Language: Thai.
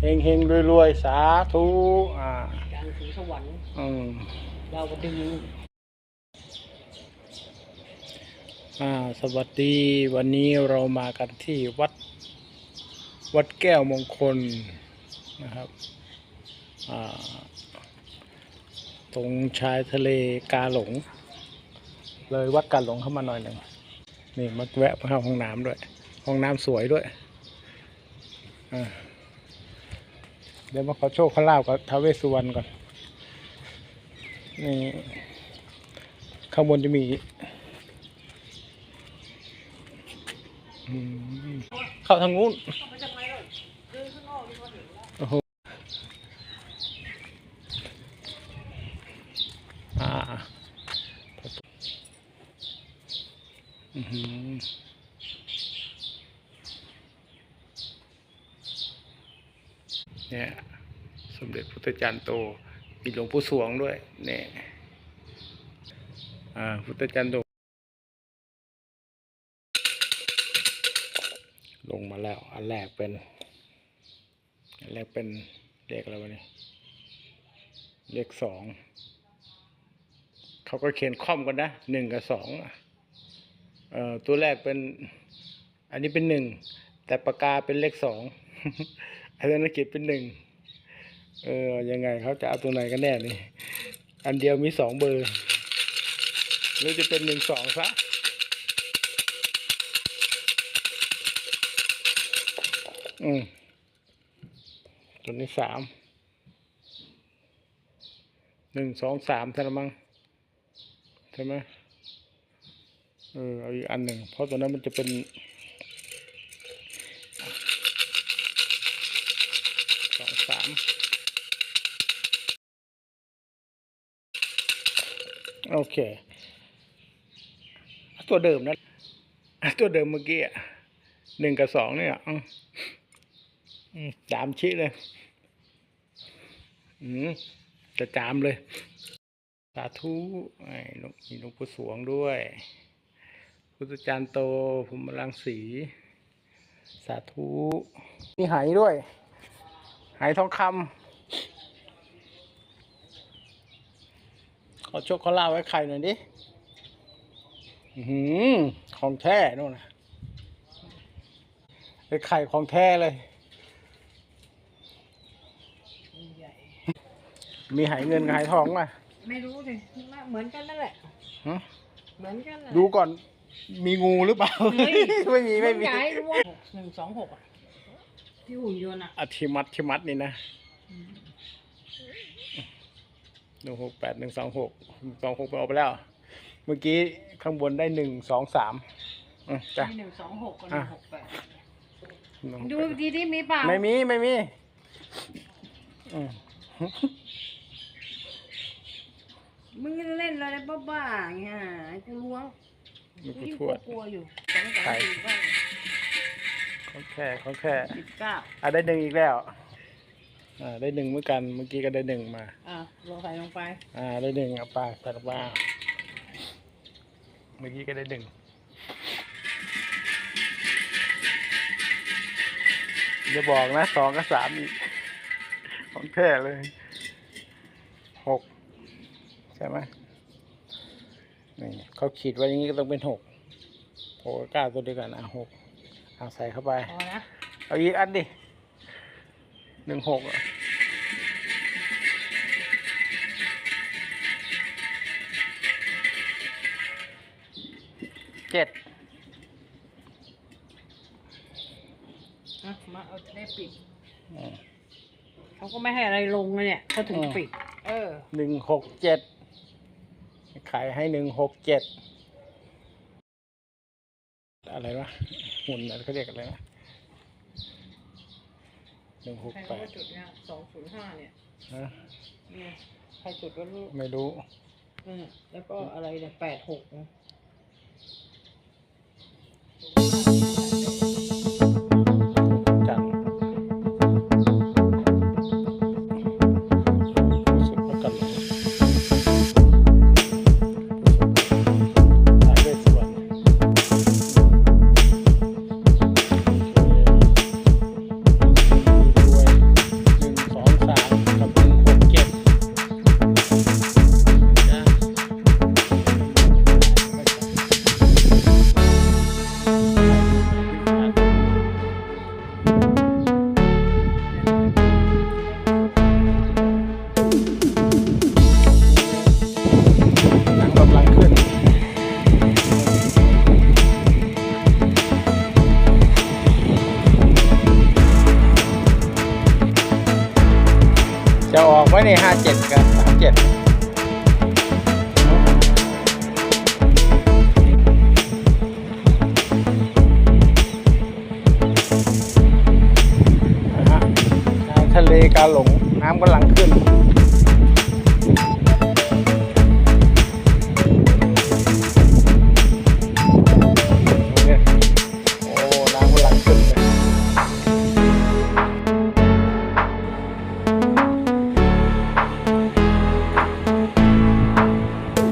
เฮงเฮงรวยรวยๆสาธุอ่าการถึงสวรรค์อืมเราก็ดึงอ่าสวัสดีวันนี้เรามากันที่วัด วัดแก้วมงคลนะครับอ่าตรงชายทะเลกาหลง เลยวัดกาหลงเข้ามาหน่อยหนึ่งนี่มาแวะมาเข้าห้องน้ำด้วย ห้องน้ำสวยด้วยอ่า เดี๋ยวมาขอโชคขอลาบกับท้าวเวสสุวรรณก่อน นี่ ข้างบนจะมีเข้าทางนู้นโอ้โหอ่าอือหือ เนี่ยสมเด็จพุทธจารย์โต มีหลวงปู่สวงด้วย เนี่ยอ่าพุทธจารย์โต ลงมาแล้ว อันแรกเป็น อันแรกเป็นเลขอะไรวะเนี่ยเลขสองเขาก็เขียนค่อมกันนะหนึ่งกับสองเอ่อตัวแรกเป็น อันนี้เป็นหนึ่งแต่ปากกาเป็นเลขสอง อันนั้นเขียนเป็นหนึ่งเออยังไงเขาจะเอาตัวไหนกันแน่นี่อันเดียวมีสองเบอร์หรือจะเป็นหนึ่งสองซะอืมตัวนี้สามหนึ่งสองสามใช่ไหมมั้งใช่ไหมเออเอาอีกอันหนึ่งเพราะตัวนั้นมันจะเป็น สองสามโอเค ตัวเดิมนะ ตัวเดิมเมื่อกี้อะหนึ่งกับสองเนี่ยจามชี้เลย อืมจะจามเลย สาธุไอ้ลงมีหลวงปู่สวงด้วย พุทธจารย์โตภูมิรังสี สาธุ มีไหด้วย ไหทองคำขอโชคขอลาบไว้ไข่หน่อยดิอื้อหือของแท้นู่นนะไอ้ไข่ของแท้เลยใหญ่มีไหเงินกับไหทองมาไม่รู้สิเหมือนกันนั่นแหละฮะเหมือนกันแหละดูก่อนมีงูหรือเปล่า เฮ้ย ไม่มีไม่มีใหญ่รู้ว่าหกหนึ่งสองหกอะ ที่หุ่นยนต์อะอธิมัดธิมัดนี่นะหนึ่งหกแปดหนึ่งสองหกสองหกไปเอาไปแล้ว เมื่อกี้ข้างบนได้หนึ่งสองสามอืมจ้ะมีหนึ่งสองหกกับหนึ่งหกแปดหนึ่งหกดูแปดดีที่มีเปล่าไม่มีไม่มีอืมมึงเล่นอะไรบ้าๆอย่างเงี้ยกูล้วงหลวงกูปู่ยิ่งทวดกลัวๆอยู่สองสามสี่บ้าง เขาแค่เขาแค่สิบเก้าอะได้หนึ่งอีกแล้วอ่าได้หนึ่งเหมือนกันเมื่อกี้ก็ได้หนึ่งมา อะลงใส่ลงไปอ่าได้หนึ่งเอาไปใส่ลงไปเมื่อกี้ก็ได้หนึ่งอย่าบอกนะสองกับสามอีกของแท้เลยหกใช่ไหมนี่เขาขีดไว้อย่างนี้ก็ต้องเป็นหกโอ้กล้าตัวเดียวกันอะหก เอาใส่เข้าไป พอนะเอาอีกอันดิหนึ่งหกอะเจ็ดอะมาเอาได้ปิด อืม เขาก็ไม่ให้อะไรลงเลยเนี่ยเขาถึงอืมปิด เออ หนึ่งหกเจ็ดขายให้หนึ่งหกเจ็ดอะไรวะ หุ่นอะไรเขาเรียกอะไรนะหนึ่งหกใครแปเขาดก็จุดเนี่ยสองศูนย์ห้าเนี่ยนะเนี่ยใครจุดก็รู้ไม่รู้เออแล้วก็อะไรเนี่ยแปดหกนะ จะออกไหมนี่ห้าเจ็ดกับสามเจ็ดนะฮะทะเลกาหลงน้ำกำลังขึ้น